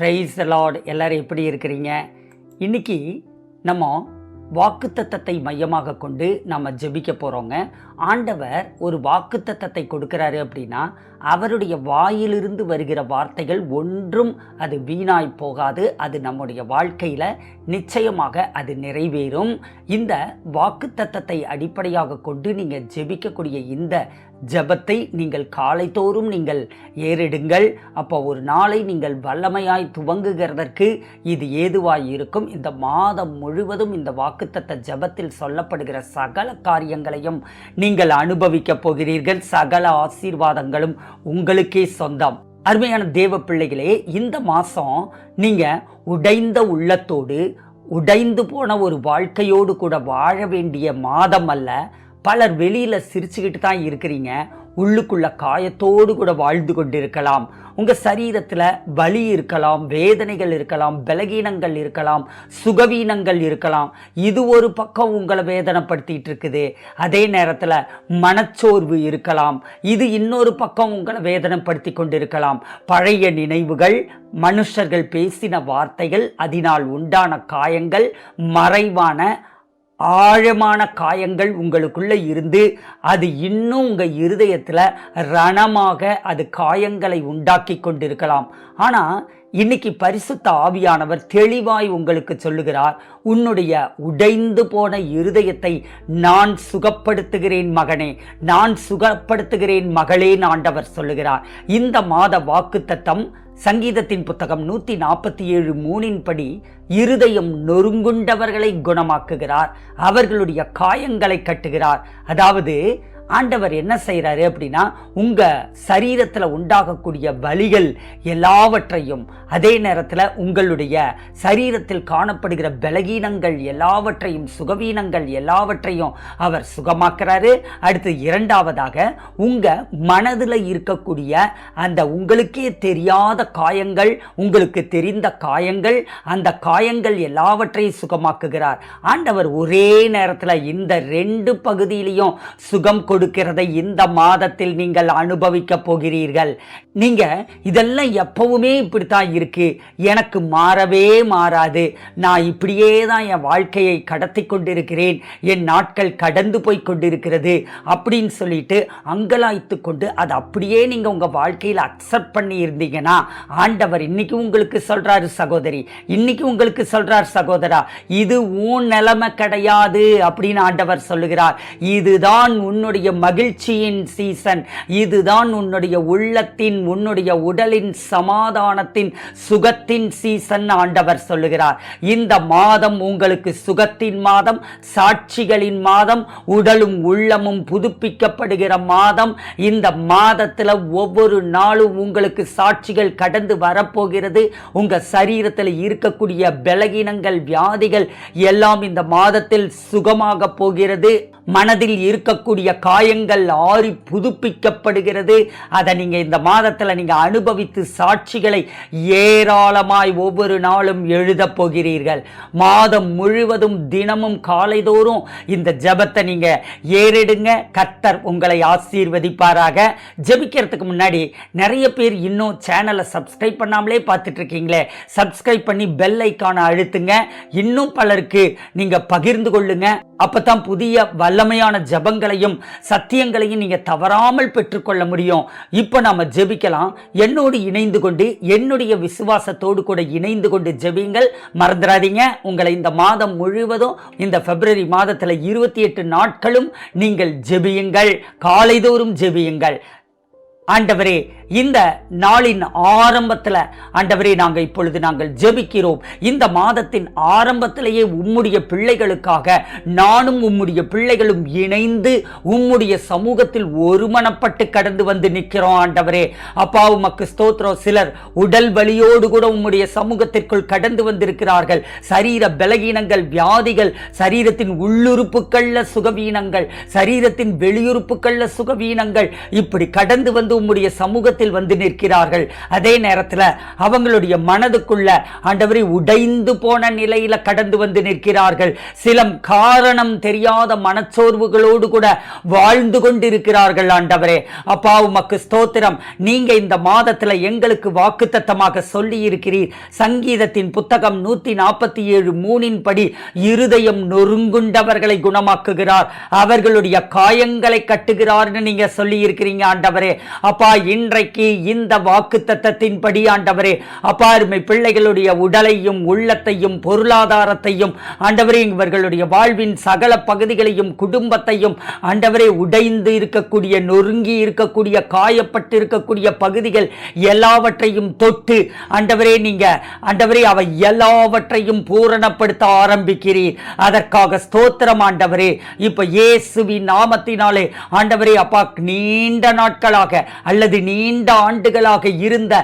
Price Lord எல்லோரும் எப்படி இருக்கிறீங்க? இன்னைக்கு நம்ம வாக்குத்தத்தத்தை மையமாக கொண்டு நம்ம ஜெபிக்க போகிறோங்க ஆண்டவர் ஒரு வாக்குத்தத்தத்தை கொடுக்கிறாரு அப்படின்னா அவருடைய வாயிலிருந்து வருகிற வார்த்தைகள் ஒன்றும் அது வீணாய் போகாது. அது நம்முடைய வாழ்க்கையில் நிச்சயமாக அது நிறைவேறும். இந்த வாக்குத்தத்தத்தை அடிப்படையாக கொண்டு நீங்கள் ஜெபிக்கக்கூடிய இந்த ஜெபத்தை நீங்கள் காலைதோறும் நீங்கள் ஏறிடுங்கள். அப்போ ஒரு நாளை நீங்கள் வல்லமையாய் துவங்குகிறதற்கு இது ஏதுவாய் இருக்கும். இந்த மாதம் முழுவதும் இந்த வாக்குத்தத்த ஜெபத்தில் சொல்லப்படுகிற சகல காரியங்களையும் நீங்கள் அனுபவிக்கப் போகிறீர்கள். சகல ஆசீர்வாதங்களும் உங்களுக்கே சொந்தம். அருமையான தேவ பிள்ளைகளே இந்த மாதம் நீங்கள் உடைந்த உள்ளத்தோடு உடைந்து போன ஒரு வாழ்க்கையோடு கூட வாழ வேண்டிய மாதம் அல்ல. பலர் வெளியில் சிரிச்சுக்கிட்டு தான் இருக்கிறீங்க. உள்ளுக்குள்ள காயத்தோடு கூட வாழ்ந்து கொண்டிருக்கலாம். உங்கள் சரீரத்தில் வலி இருக்கலாம் வேதனைகள் இருக்கலாம் பலகீனங்கள் இருக்கலாம் சுகவீனங்கள் இருக்கலாம். இது ஒரு பக்கம் உங்களை வேதனைப்படுத்திட்டு இருக்குது அதே நேரத்தில் மனச்சோர்வு இருக்கலாம். இது இன்னொரு பக்கம் உங்களை வேதனைப்படுத்தி கொண்டிருக்கலாம் பழைய நினைவுகள் மனுஷர்கள் பேசின வார்த்தைகள் அதனால் உண்டான காயங்கள் மறைவான ஆழமான காயங்கள் உங்களுக்குள்ளே இருந்து அது இன்னும் உங்கள் இருதயத்தில் ரணமாக அது காயங்களை உண்டாக்கி கொண்டிருக்கலாம். ஆனால் இன்னைக்கு பரிசுத்த ஆவியானவர் தெளிவாய் உங்களுக்கு சொல்லுகிறார் உன்னுடைய உடைந்து போன இருதயத்தை நான் சுகப்படுத்துகிறேன் மகனே நான் சுகப்படுத்துகிறேன் மகளே ஆண்டவர் சொல்லுகிறார். இந்த மாத வாக்குத்தத்தம் சங்கீதத்தின் புத்தகம் நூற்றி நாற்பத்தி ஏழு மூணின்படி இருதயம் நொறுங்குண்டவர்களை குணமாக்குகிறார். அவர்களுடைய காயங்களை கட்டுகிறார். அதாவது ஆண்டவர் என்ன செய்கிறாரு அப்படின்னா உங்கள் சரீரத்தில் உண்டாகக்கூடிய வலிகள் எல்லாவற்றையும் அதே நேரத்தில் உங்களுடைய சரீரத்தில் காணப்படுகிற பலகீனங்கள் எல்லாவற்றையும் சுகவீனங்கள் எல்லாவற்றையும் அவர் சுகமாக்குறாரு. அடுத்து இரண்டாவதாக உங்கள் மனதில் இருக்கக்கூடிய அந்த உங்களுக்கே தெரியாத காயங்கள் உங்களுக்கு தெரிந்த காயங்கள் அந்த காயங்கள் எல்லாவற்றையும் சுகமாக்குகிறார். ஆண்டவர் ஒரே நேரத்தில் இந்த ரெண்டு பகுதியிலையும் சுகம் கொடுக்கிறதை இந்த மாதத்தில் நீங்கள் அனுபவிக்க போகிறீர்கள். நீங்க இதெல்லாம் எப்பவுமே இப்படித்தான் இருக்கு. எனக்கு மாறவே மாறாது. நான் இப்படியே தான் என் வாழ்க்கையை கடத்தி கொண்டிருக்கிறேன். என் நாட்கள் கடந்து போய் கொண்டிருக்கிறது அப்படின்னு சொல்லிட்டு அங்கலாய்த்து கொண்டு அதை அப்படியே நீங்க உங்க வாழ்க்கையில் அக்செப்ட் பண்ணி இருந்தீங்கன்னா ஆண்டவர் இன்னைக்கு உங்களுக்கு சொல்றாரு சகோதரி இன்னைக்கு உங்களுக்கு சொல்றார் சகோதரா இது உன் நிலைமை கிடையாது அப்படின்னு ஆண்டவர் சொல்லுகிறார். இதுதான் உன்னுடைய மகிழ்ச்சியின் சீசன் இதுதான் உன்னுடைய உள்ளத்தின் உன்னுடைய உடலின் சமாதானத்தின் சுகத்தின் சீசன் ஆண்டவர் சொல்லுகிறார். இந்த மாதம் உங்களுக்கு சுகத்தின் மாதம் சாட்சிகளின் மாதம் உடலும் உள்ளமும் புதுப்பிக்கப்படுகிற மாதம். இந்த மாதத்தில் ஒவ்வொரு நாளும் உங்களுக்கு சாட்சிகள் கடந்து வரப்போகிறது. உங்க சரீரத்தில் இருக்கக்கூடிய பலகீனங்கள் வியாதிகள் எல்லாம் இந்த மாதத்தில் சுகமாக போகிறது. மனதில் இருக்கக்கூடிய காயங்கள் ஆறி புதுப்பிக்கப்படுகிறது. அதை நீங்கள் இந்த மாதத்தில் நீங்கள் அனுபவித்து சாட்சிகளை ஏராளமாய் ஒவ்வொரு நாளும் எழுதப் போகிறீர்கள். மாதம் முழுவதும் தினமும் காலைதோறும் இந்த ஜெபத்தை நீங்கள் ஏறிடுங்க. கத்தர் உங்களை ஆசீர்வதிப்பாராக. ஜெபிக்கிறதுக்கு முன்னாடி நிறைய பேர் இன்னும் சேனலை சப்ஸ்கிரைப் பண்ணாமலே பார்த்துட்ருக்கீங்களே சப்ஸ்கிரைப் பண்ணி பெல் ஐக்கானை அழுத்துங்க. இன்னும் பலருக்கு நீங்கள் பகிர்ந்து கொள்ளுங்க. அப்போ தான் புதிய வல்லமையான ஜபங்களையும் சத்தியங்களையும் நீங்கள் தவறாமல் பெற்றுக்கொள்ள முடியும். இப்போ நாம ஜெபிக்கலாம். என்னோடு இணைந்து கொண்டு என்னுடைய விசுவாசத்தோடு கூட இணைந்து கொண்டு ஜெபிங்கள் மறந்துடாதீங்க. உங்களை இந்த மாதம் முழுவதும் இந்த பிப்ரவரி மாதத்தில் இருபத்தி எட்டு நாட்களும் நீங்கள் ஜெபியுங்கள். காலைதோறும் ஜெபியுங்கள். ஆண்டவரே இந்த நாளின் ஆரம்பத்தில் ஆண்டவரே நாங்கள் இப்பொழுது நாங்கள் ஜெபிக்கிறோம். இந்த மாதத்தின் ஆரம்பத்திலேயே உம்முடைய பிள்ளைகளுக்காக நானும் உம்முடைய பிள்ளைகளும் இணைந்து உம்முடைய சமூகத்தில் ஒருமனப்பட்டு கடந்து வந்து நிற்கிறோம் ஆண்டவரே. அப்பா உமக்கு ஸ்தோத்திரம். சிலர் உடல் வலியோடு கூட உம்முடைய சமூகத்திற்குள் கடந்து வந்திருக்கிறார்கள். சரீர பலகீனங்கள் வியாதிகள் சரீரத்தின் உள்ளுறுப்புகள்ல சுகவீனங்கள் சரீரத்தின் வெளியுறுப்புகள்ல சுகவீனங்கள் இப்படி கடந்து வந்து உம்முடைய சமூகத்தில் வந்து நிற்கிறார்கள். அதே நேரத்தில் அவங்களுடைய மனதுக்குள்ள ஆண்டவரை உடைந்து போன நிலையில கடந்து வந்து நிற்கிறார்கள். சிலம் காரணம் தெரியாத மனச்சோர்வுகளோடு கூட வாழ்ந்து கொண்டிருக்கிறார்கள் ஆண்டவரே. அப்பா உமக்கு ஸ்தோத்திரம். நீங்க இந்த மாதத்தில் எங்களுக்கு வாக்குத்தத்தமாக சொல்லி இருக்கிறீர் சங்கீதத்தின் புத்தகம் நூத்தி நாற்பத்தி ஏழு மூணின் படி இருதயம் நொறுங்குண்டவர்களை குணமாக்குகிறார். அவர்களுடைய காயங்களை கட்டுகிறார்னு நீங்க சொல்லி இருக்கிறீங்க ஆண்டவரே. அப்பா இன்றைக்கு இந்த வாக்கு தத்தத்தின்படி ஆண்டவரே அப்பா அருமை பிள்ளைகளுடைய உடலையும் உள்ளத்தையும் பொருளாதாரத்தையும் ஆண்டவரே இவர்களுடைய வாழ்வின் சகல பகுதிகளையும் குடும்பத்தையும் ஆண்டவரே உடைந்து இருக்கக்கூடிய நொறுங்கி இருக்கக்கூடிய காயப்பட்டு இருக்கக்கூடிய பகுதிகள் எல்லாவற்றையும் தொட்டு ஆண்டவரே நீங்க ஆண்டவரே அவை எல்லாவற்றையும் பூரணப்படுத்த ஆரம்பிக்கிறீர். அதற்காக ஸ்தோத்திரம் ஆண்டவரே. இப்ப இயேசுவின் நாமத்தினாலே ஆண்டவரே அப்பா நீண்ட நாட்களாக அல்லது நீண்ட நீண்ட ஆண்டுகளாக இருந்த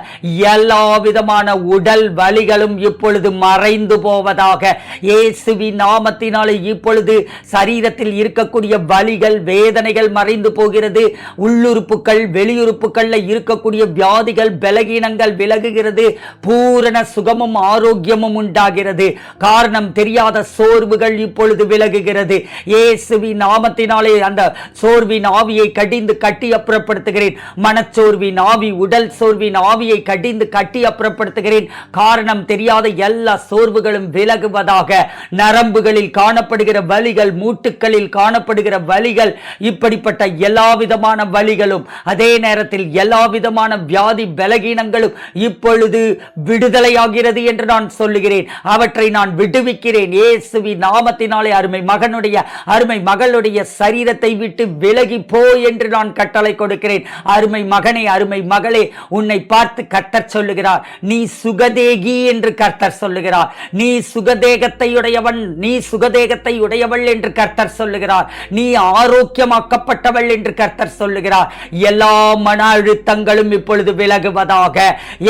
எல்லா விதமான உடல் வலிகளும் இப்பொழுது மறைந்து போவதாக இயேசுவி நாமத்தினாலே இப்பொழுது சரீரத்தில் இருக்கக்கூடிய வலிகள் வேதனைகள் மறைந்து போகிறது. உள்ளுறுப்புகள் வெளியுறுப்புகளில் இருக்கக்கூடிய வியாதிகள் பலகீனங்கள் விலகுகிறது. பூரண சுகமும் ஆரோக்கியமும் உண்டாகிறது. காரணம் தெரியாத சோர்வுகள் இப்பொழுது விலகுகிறது. இயேசுவி நாமத்தினாலே அந்த சோர்வின் ஆவியை கடிந்து கட்டி அப்புறப்படுத்துகிறேன் மனச்சோர்வின் ஆவி உடல் சோர்வின் ஆவியை கடிந்து கட்டி அப்புறப்படுத்துகிறேன். காரணம் தெரியாத எல்லா சோர்வுகளும் விலகுவதாக நரம்புகளில் காணப்படுகிற வலிகள் மூட்டுக்களில் காணப்படுகிற வலிகள் இப்படிப்பட்ட எல்லா விதமான வலிகளும் அதே நேரத்தில் எல்லா விதமான வியாதி பலகீனங்களும் இப்பொழுது விடுதலையாகிறது என்று நான் சொல்லுகிறேன். அவற்றை நான் விடுவிக்கிறேன். இயேசுவி நாமத்தினாலே அருமை மகனுடைய அருமை மகளுடைய சரீரத்தை விட்டு விலகி போ என்று நான் கட்டளை கொடுக்கிறேன். அருமை மகனை அருமை மகளே உன்னை பார்த்து கர்த்தர் சொல்லுகிறார். நீ சுகதேகி என்று கர்த்தர் சொல்லுகிறார். நீ சுகதேகத்தை உடையவன் நீ சுகதேகத்தை உடையவள் என்று கர்த்தர் சொல்லுகிறார். நீ ஆரோக்கியமாக்கப்பட்டவள் என்று கர்த்தர் சொல்லுகிறார். எல்லா மன அழுத்தங்களும் இப்பொழுது விலகுவதாக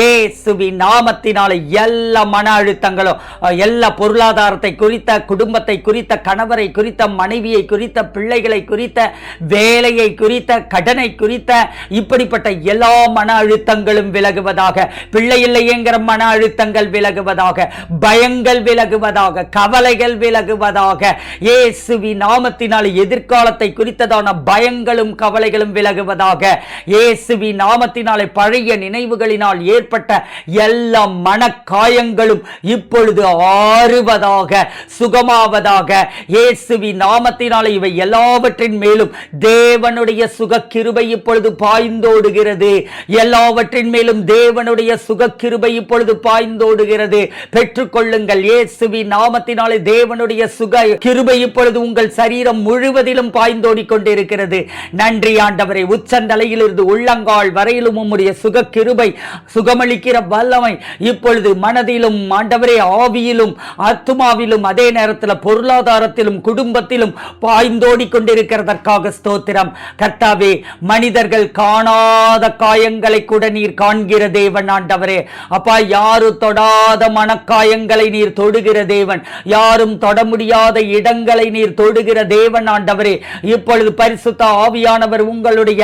ஏசுவி நாமத்தினால எல்லா மன அழுத்தங்களும் எல்லா பொருளாதாரத்தை குறித்த குடும்பத்தை குறித்த கணவரை குறித்த மனைவியை குறித்த பிள்ளைகளை குறித்த வேலையை குறித்த கடனை குறித்த இப்படிப்பட்ட எல்லா மன அழுத்தங்களும் விலகுவதாக பிள்ளை இல்லையேங்கிற மன அழுத்தங்கள் விலகுவதாக பயங்கள் விலகுவதாக கவலைகள் விலகுவதாக இயேசுவி நாமத்தினால் எதிர்காலத்தை குறித்ததான பயங்களும் கவலைகளும் விலகுவதாக இயேசுவி நாமத்தினாலே பழைய நினைவுகளினால் ஏற்பட்ட எல்லா மனக்காயங்களும் இப்பொழுது ஆறுவதாக சுகமாவதாக இயேசுவி நாமத்தினாலே இவை எல்லாவற்றின் மேலும் தேவனுடைய சுக கிருபை இப்பொழுது பாய்ந்தோடுகிறது. எல்லாவற்றின் மேலும் தேவனுடைய சுக கிருபை இப்பொழுது பாய்ந்தோடுகிறது. பெற்றுக்கொள்ளுங்கள். இயேசுவி நாமத்தினாலே தேவனுடைய சுக கிருபை இப்பொழுது உங்கள் சரீரம் முழுவதிலும் பாய்ந்தோடி கொண்டிருக்கிறது நன்றி ஆண்டவரை. உச்சந்தலையிலிருந்து உள்ளங்கால் வரையிலும் உம்முடைய சுக கிருபை சுகமளிக்கிற வல்லமை இப்பொழுது மனதிலும் ஆண்டவரே ஆவியிலும் ஆத்துமாவிலும் அதே நேரத்தில் பொருளாதாரத்திலும் குடும்பத்திலும் பாய்ந்தோடி கொண்டிருக்கிறதற்காக ஸ்தோத்திரம். கர்த்தாவே மனிதர்கள் காணாத கா மனக்காயங்களை கூட நீர் காண்கிற தேவன் ஆண்டவரே. அப்பா யாரும் தொடாத மனக்காயங்களை நீர் தொடுகிற தேவன்? யாரும் தொட முடியாத இடங்களை நீர் தொடுகிற தேவன் ஆண்டவரே. இப்பொழுது பரிசுத்த ஆவியானவர் உங்களுடைய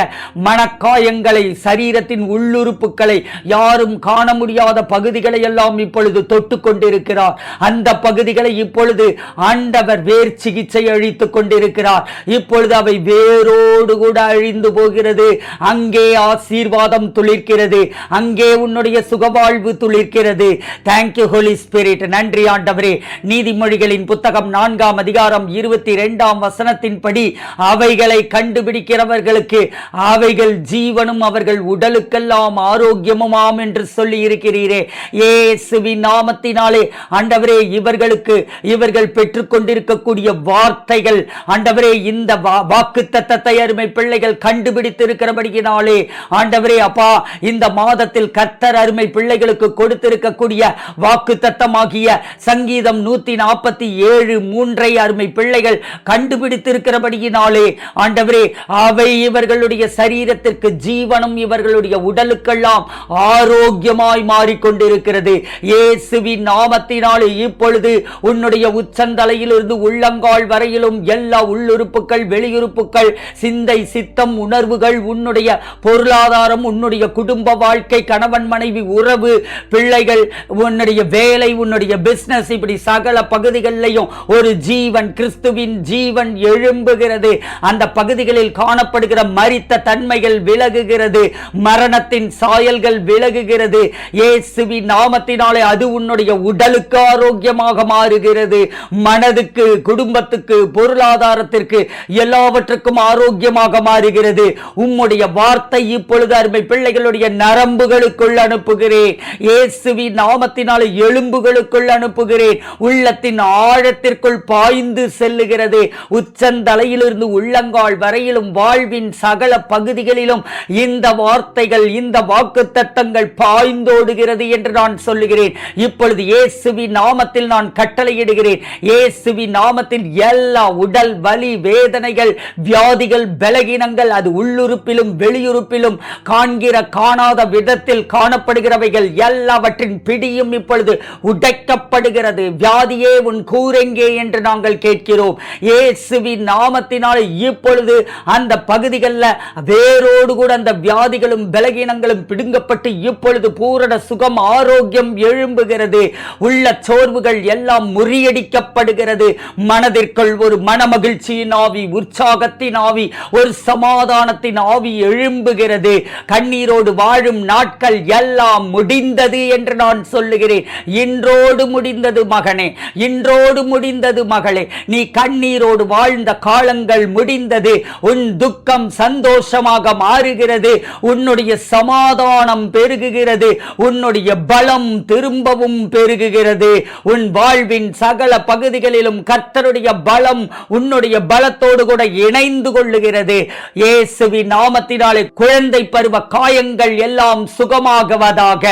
மனக்காயங்களை சரீரத்தின் உள்ளுறுப்புகளை யாரும் காண முடியாத பகுதிகளை எல்லாம் இப்பொழுது தொட்டு கொண்டிருக்கிறார். அந்த பகுதிகளை இப்பொழுது ஆண்டவர் வேர் சிகிச்சை அழித்துக் கொண்டிருக்கிறார். இப்பொழுது அவை வேரோடு கூட அழிந்து போகிறது. அங்கே ஆசீர்வாத ஆசீர்வாதம் துளிர்க்கிறது. அங்கே உன்னுடைய சுகவாழ்வு துளிர்க்கிறது. தேங்க்யூ ஹோலி ஸ்பிரிட் நன்றி ஆண்டவரே. நீதிமொழிகளின் புத்தகம் நான்காம் அதிகாரம் இருபத்தி இரண்டாம் வசனத்தின்படி அவைகளை கண்டுபிடிக்கிறவர்களுக்கு அவைகள் ஜீவனும் அவர்கள் உடலுக்கெல்லாம் ஆரோக்கியமுமாம் என்று சொல்லி இருக்கிறீரே இயேசுவின் நாமத்தினாலே ஆண்டவரே இவர்களுக்கு இவர்கள் பெற்றுக்கொண்டிருக்கக்கூடிய வார்த்தைகள் ஆண்டவரே இந்த வாக்கு தத்தத்தை அருமை பிள்ளைகள் கண்டுபிடித்திருக்கிறபடியினாலே ஆண்ட ஆண்டவரே அப்பா இந்த மாதத்தில் கர்த்தர் அருமை பிள்ளைகளுக்கு கொடுத்திருக்கக்கூடிய வாக்கு தத்தமாகிய சங்கீதம் நூத்தி நாற்பத்தி ஏழு மூன்றை அருமை பிள்ளைகள் கண்டுபிடித்திருக்கிறபடியினாலே ஆண்டவரே அவை இவர்களுடைய சரீரத்திற்கு ஜீவனும் இவர்களுடைய உடலுக்கெல்லாம் ஆரோக்கியமாய் மாறிக்கொண்டிருக்கிறது. இயேசுவின் நாமத்தினாலே இப்பொழுது உன்னுடைய உச்சந்தலையிலிருந்து உள்ளங்கால் வரையிலும் எல்லா உள்ளுறுப்புகள் வெளியுறுப்புகள் சிந்தை சித்தம் உணர்வுகள் உன்னுடைய பொருளாதார பொருளாதாரம் உன்னுடைய குடும்ப வாழ்க்கை கணவன் மனைவி உறவு பிள்ளைகள் உன்னுடைய வேலை உன்னுடைய பிசினஸ் இப்படி சகல பகுதிகளிலையும் ஒரு ஜீவன் கிறிஸ்துவின் ஜீவன் எழும்புகிறது. அந்த பகுதிகளில் காணப்படுகிற மறித்த தன்மைகள் விலகுகிறது. மரணத்தின் சாயல்கள் விலகுகிறது. இயேசுவின் நாமத்தினாலே அது உன்னுடைய உடலுக்கு ஆரோக்கியமாக மாறுகிறது. மனதுக்கு குடும்பத்துக்கு பொருளாதாரத்திற்கு எல்லாவற்றுக்கும் ஆரோக்கியமாக மாறுகிறது. உம்முடைய வார்த்தை இப்பொழுது அருமை பிள்ளைகளுடைய நரம்புகளுக்குள் அனுப்புகிறேன். இயேசுவின் நாமத்தினால எலும்புகளுக்குள் அனுப்புகிறேன். உள்ளத்தின் ஆழத்திற்குள் பாய்ந்து செல்லுகிறது. உச்சந்தலையிலிருந்து உள்ளங்கால் வரையிலும் வாழ்வின் சகல பகுதிகளிலும் இந்த வார்த்தைகள் இந்த வாக்கு தத்தங்கள் பாய்ந்தோடுகிறது என்று நான் சொல்லுகிறேன். இப்பொழுது இயேசுவின் நாமத்தில் நான் கட்டளையிடுகிறேன். இயேசுவின் நாமத்தில் எல்லா உடல் வலி வேதனைகள் வியாதிகள் பலகீனங்கள் அது உள்ளுறுப்பிலும் வெளியுறுப்பிலும் காண்கிற காணாத விதத்தில் காணப்படுகிறவைகள் எல்லாவற்றின் பிடியும் இப்பொழுது உடைக்கப்படுகிறது. வியாதியே உன் கூரெங்கே என்று நாங்கள் கேட்கிறோம். இயேசுவின் நாமத்தினால் இப்பொழுது அந்த பகுதிகளில் வேரோடு கூட அந்த வியாதிகளும் பலகீனங்களும் பிடுங்கப்பட்டு இப்பொழுது பூரண சுகம் ஆரோக்கியம் எழும்புகிறது. உள்ள சோர்வுகள் எல்லாம் முறியடிக்கப்படுகிறது. மனதிற்குள் ஒரு மனமகிழ்ச்சியின் ஆவி உற்சாகத்தின் ஆவி ஒரு சமாதானத்தின் ஆவி எழும்புகிறது. கண்ணீரோடு வாழும் நாட்கள் எல்லாம் முடிந்தது என்று நான் சொல்லுகிறேன். இன்றோடு முடிந்தது மகனே இன்றோடு முடிந்தது மகளே. நீ கண்ணீரோடு வாழ்ந்த காலங்கள் முடிந்தது. உன் துக்கம் சந்தோஷமாக மாறுகிறது. உன்னுடைய சமாதானம் பெருகுகிறது. உன்னுடைய பலம் திரும்பவும் பெருகுகிறது. உன் வாழ்வின் சகல பகுதிகளிலும் கர்த்தருடைய பலம் உன்னுடைய பலத்தோடு கூட இணைந்து கொள்ளுகிறது. இயேசுவின் நாமத்தினாலே குழந்தை பரு பருவ காயங்கள் எல்லாம் சுகமாகுவதாக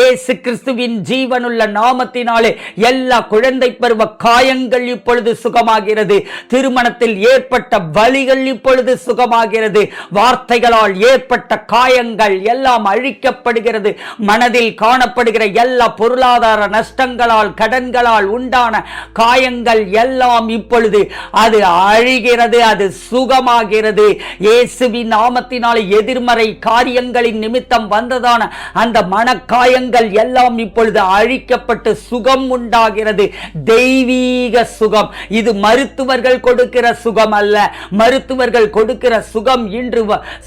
ஏசு கிறிஸ்துவின் ஜீவனுள்ள நாமத்தினாலே எல்லா குழந்தை பருவ காயங்கள் இப்பொழுது சுகமாகிறது. திருமணத்தில் ஏற்பட்ட வலிகள் இப்பொழுது சுகமாகிறது. வார்த்தைகளால் ஏற்பட்ட காயங்கள் எல்லாம் அழிக்கப்படுகிறது. மனதில் காணப்படுகிற எல்லா பொருளாதார நஷ்டங்களால் கடன்களால் உண்டான காயங்கள் எல்லாம் இப்பொழுது அது அழிகிறது அது சுகமாகிறது. இயேசுவின் நாமத்தினால் எதிர்மறை காரியங்களின் நிமித்தம் வந்ததான அந்த மனக்காயங்கள் எல்லாம் இப்பொழுது அழிக்கப்பட்டு சுகம் உண்டாகிறது. தெய்வீக சுகம். இது மருத்துவர்கள் கொடுக்கிற சுகம் அல்ல. மருத்துவர்கள் கொடுக்கிற சுகம் இன்று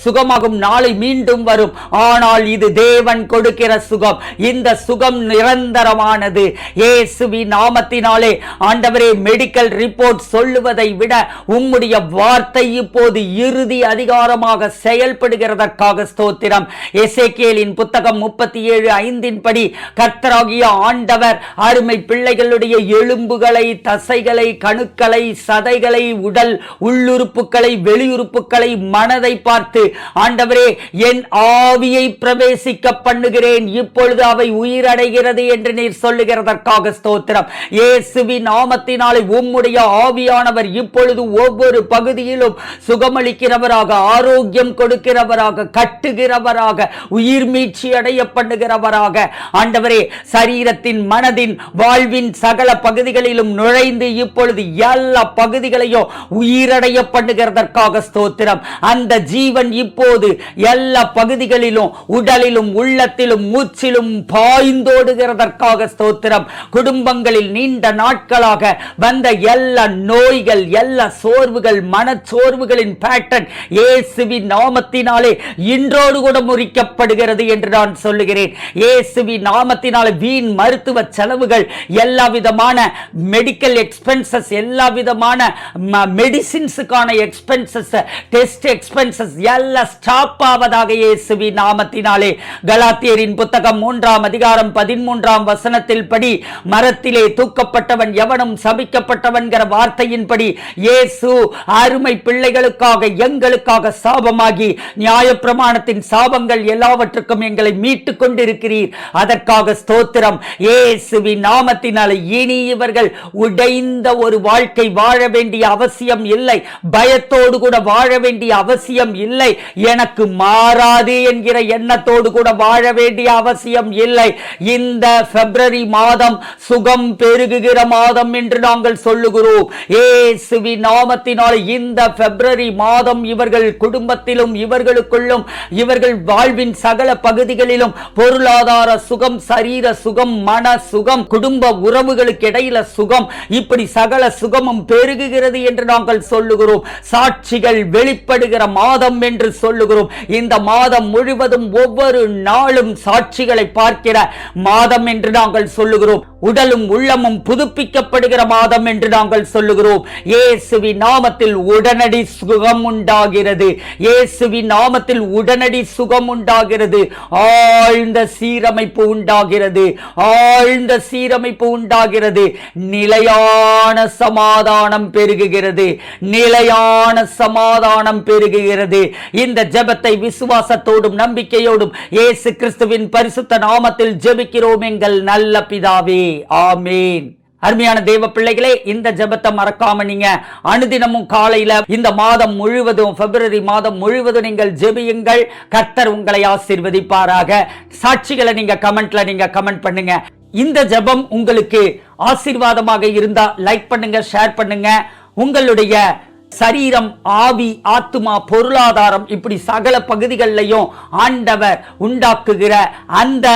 சுகமாகும் நாளை மீண்டும் வரும். ஆனால் இது தேவன் கொடுக்கிற சுகம். இந்த சுகம் நிரந்தரமானது. ஏசுவி நாமத்தினாலே ஆண்டவரே மெடிக்கல் ரிப்போர்ட் சொல்லுவதை விட உம்முடைய வார்த்தை இப்போது இறுதி அதிகாரமாக செயல்படுகிறதற்காக ஸ்தோத்திரம். எசேக்கியேலின் புத்தகம் முப்பத்தி ஏழு ஐந்தின் படி கர்த்தராகிய ஆண்டவர் அருமை பிள்ளைகளுடைய எலும்புகளை தசைகளை கணுக்களை சதைகளை உடல் உள்ளுறுப்புகளை வெளியுறுப்புகளை மனதை பார்த்து ஆண்டவரே என் ஆவியை பிரவேசிக்க பண்ணுகிறேன். இப்பொழுது அவை உயிரடைகிறது என்று நீர் சொல்லுகிறதற்காக ஸ்தோத்திரம். இயேசுவின் நாமத்தினாலே உம்முடைய ஆவியானவர் இப்பொழுது ஒவ்வொரு பகுதியிலும் சுகமளிக்கிறவராக ஆரோக்கியம் கொடுக்கிறவராக கட்டுகிறவராக உயிர் மீட்சி அடைய பண்ணுகிறவராக ஆண்டவரே சரீரத்தின் மனதின் வாழ்வின் சகல பகுதிகளிலும் நுழைந்து இப்பொழுது எல்லா பகுதிகளையும் உயிரடைய பண்ணுகிறதற்காக ஸ்தோத்திரம். அந்த ஜீவன் இப்போது எல்லா பகுதிகளிலும் உடலிலும் உள்ளத்திலும் மூச்சிலும் பாய்ந்தோடுகிறதற்காக ஸ்தோத்திரம். குடும்பங்களில் நீண்ட நாட்களாக வந்த எல்லா நோய்கள் எல்லா சோர்வுகள் மனச்சோர்வுகளின் பேட்டர்ன் இயேசுவின் நாமத்தினாலே ஒன்றோடு கூட முறிக்கப்படுகிறது என்று நான் சொல்லுகிறேன். இயேசுவின் நாமத்தினால் வீண் மருத்துவ செலவுகள் எல்லா விதமான மெடிக்கல் எக்ஸ்பென்சஸ் எல்லா விதமான மெடிசின்ஸுக்கான எக்ஸ்பென்சஸ் டெஸ்ட் எக்ஸ்பென்சஸ் எல்லாம் ஸ்டாப் ஆவதாக இயேசுவி நாமத்தினாலே. கலாத்தியரின் புத்தகம் மூன்றாம் அதிகாரம் பதிமூன்றாம் வசனத்தில் படி மரத்திலே தூக்கப்பட்டவன் எவனும் சபிக்கப்பட்டவன்கிற வார்த்தையின்படி இயேசு அருமை பிள்ளைகளுக்காக எங்களுக்காக சாபமாகி பாவத்தின் சாபங்கள் எல்லாவற்றுக்கும் எங்களை மீட்டுக் கொண்டிருக்கிறீர். அதற்காக ஸ்தோத்திரம். ஏசுவி நாமத்தினாலே இனி இவர்கள் உடைந்த ஒரு வாழ்க்கை வாழ வேண்டிய அவசியம் இல்லை. பயத்தோடு கூட வாழ வேண்டிய அவசியம் இல்லை. எனக்கு மாறாது என்கிற எண்ணத்தோடு கூட வாழ வேண்டிய அவசியம் இல்லை. இந்த பிப்ரவரி மாதம் சுகம் பெருகுகிற மாதம் என்று நாங்கள் சொல்லுகிறோம். ஏசுவி நாமத்தினால் இந்த பிப்ரவரி மாதம் இவர்கள் குடும்பத்திலும் இவர்களுக்குள்ளும் இவர்கள் வாழ்வின் சகல பகுதிகளிலும் பொருளாதார சுகம் சரீர சுகம் மன சுகம் குடும்ப உறவுகளுக்கு இடையில சுகம். இப்படி சகல சுகமும் பெருகுகிறது என்று நாங்கள் சொல்லுகிறோம். சாட்சிகள் வெளிப்படுகிற மாதம் என்று சொல்லுகிறோம். இந்த மாதம் முழுவதும் ஒவ்வொரு நாளும் சாட்சிகளை பார்க்கிற மாதம் என்று நாங்கள் சொல்லுகிறோம். உடலும் உள்ளமும் புதுப்பிக்கப்படுகிற மாதம் என்று நாங்கள் சொல்லுகிறோம். இயேசுவின் நாமத்தில் உடனடி சுகம் உண்டாகிறது இயேசுவின் நாமத்தில் உடனடி சுகம் உண்டாகிறது ஆழ்ந்த சீரமைப்பு உண்டாகிறது. ஆழ்ந்த சீரமைப்பு உண்டாகிறது. நிலையான சமாதானம் பெருகுகிறது. நிலையான சமாதானம் பெருகுகிறது. இந்த ஜெபத்தை விசுவாசத்தோடும் நம்பிக்கையோடும் இயேசு கிறிஸ்துவின் பரிசுத்த நாமத்தில் ஜெபிக்கிறோம் எங்கள் நல்ல பிதாவே. ஆமேன். அருமையான தேவ பிள்ளைகளே இந்த ஜெபத்தை மறக்காம நீங்க அனுதினமும் காலையில இந்த மாதம் முழுவதும் பிப்ரவரி மாதம் முழுவதும் நீங்கள் ஜெபியுங்கள். கர்த்தர் உங்களை ஆசீர்வதிப்பாராக. சாட்சிகளை நீங்க கமெண்ட்ல நீங்க கமெண்ட் பண்ணுங்க. இந்த ஜெபம் உங்களுக்கு ஆசீர்வாதமாக இருந்தா லைக் பண்ணுங்க ஷேர் பண்ணுங்க. உங்களுடைய சரீரம் ஆவி ஆத்துமா பொருளாதாரம் இப்படி சகல பகுதிகளிலையும் ஆண்டவர் உண்டாக்குகிற அந்த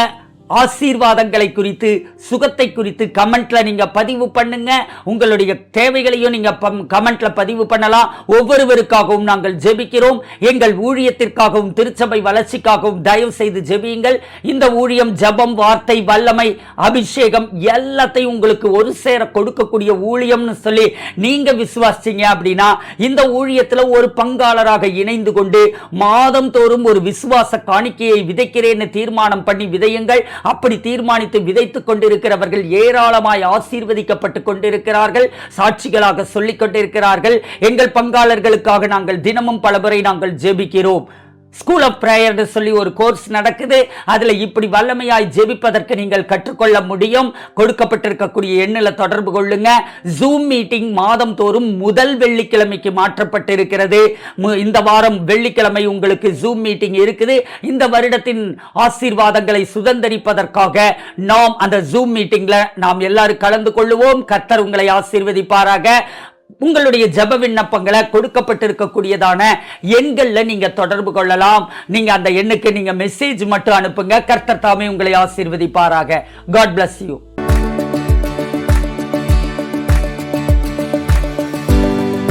ஆசீர்வாதங்களை குறித்து சுகத்தை குறித்து கமெண்ட்ல நீங்க பதிவு பண்ணுங்க. உங்களுடைய தேவைகளையும் நீங்க பம்- கமெண்ட்ல பதிவு பண்ணலாம். ஒவ்வொருவருக்காகவும் நாங்கள் ஜெபிக்கிறோம். எங்கள் ஊழியத்திற்காகவும் திருச்சபை வளர்ச்சிக்காகவும் தயவு செய்து ஜெபியுங்கள். இந்த ஊழியம் ஜெபம் வார்த்தை வல்லமை அபிஷேகம் எல்லாத்தையும் உங்களுக்கு ஒரு சேர கொடுக்கக்கூடிய ஊழியம்னு சொல்லி நீங்க விசுவாசிச்சீங்க அப்படின்னா இந்த ஊழியத்துல ஒரு பங்காளராக இணைந்து கொண்டு மாதம் தோறும் ஒரு விசுவாச காணிக்கையை விதைக்கிறேன்னு தீர்மானம் பண்ணி விதையுங்கள். அப்படி தீர்மானித்து விதைத்துக் கொண்டிருக்கிறவர்கள் ஏராளமாய் ஆசீர்வதிக்கப்பட்டு கொண்டிருக்கிறார்கள் சாட்சிகளாக சொல்லிக் கொண்டிருக்கிறார்கள். எங்கள் பங்காளர்களுக்காக நாங்கள் தினமும் பலமுறை நாங்கள் ஜெபிக்கிறோம். ஸ்கூல் ஆஃப் ப்ரேயர்னு சொல்லி ஒரு கோர்ஸ் நடக்குது. அதில் இப்படி வல்லமையாய் ஜெபிப்பதற்கு நீங்கள் கற்றுக்கொள்ள முடியும். கொடுக்கப்பட்டிருக்கக்கூடிய எண்ணில் தொடர்பு கொள்ளுங்க. ஜூம் மீட்டிங் மாதம் தோறும் முதல் வெள்ளிக்கிழமைக்கு மாற்றப்பட்டிருக்கிறது. மு- இந்த வாரம் வெள்ளிக்கிழமை உங்களுக்கு ஜூம் மீட்டிங் இருக்குது. இந்த வருடத்தின் ஆசீர்வாதங்களை சுதந்தரிப்பதற்காக நாம் அந்த ஜூம் மீட்டிங்கில் நாம் எல்லாரும் கலந்து கொள்ளுவோம். கத்தர் உங்களை ஆசீர்வதிப்பாராக. உங்களுடைய ஜெப விண்ணப்பங்களை கொடுக்கப்பட்டிருக்கக்கூடியதான எண்கள்ல நீங்க தொடர்பு கொள்ளலாம். நீங்க அந்த எண்ணுக்கு நீங்க மெசேஜ் மட்டும் அனுப்புங்க. கர்த்தர் தாமே உங்களை ஆசீர்வதிப்பாராக. God bless you